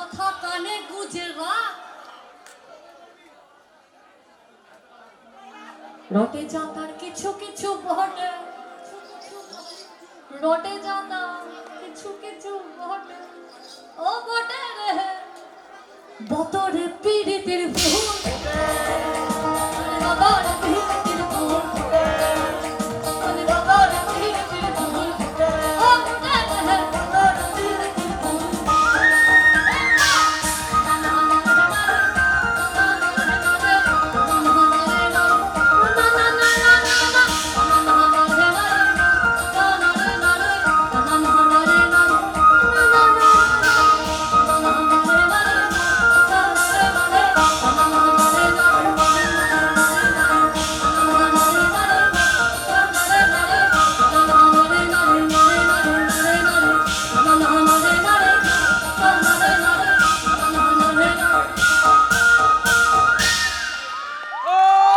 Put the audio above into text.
কথা কানে গুজে রাখ রটে জাতার কিছু কিছু বটে। রটে জাতা কিছু কিছু বটে। ও বটে রে। বতরে পিড়িতির ভুল। বাবা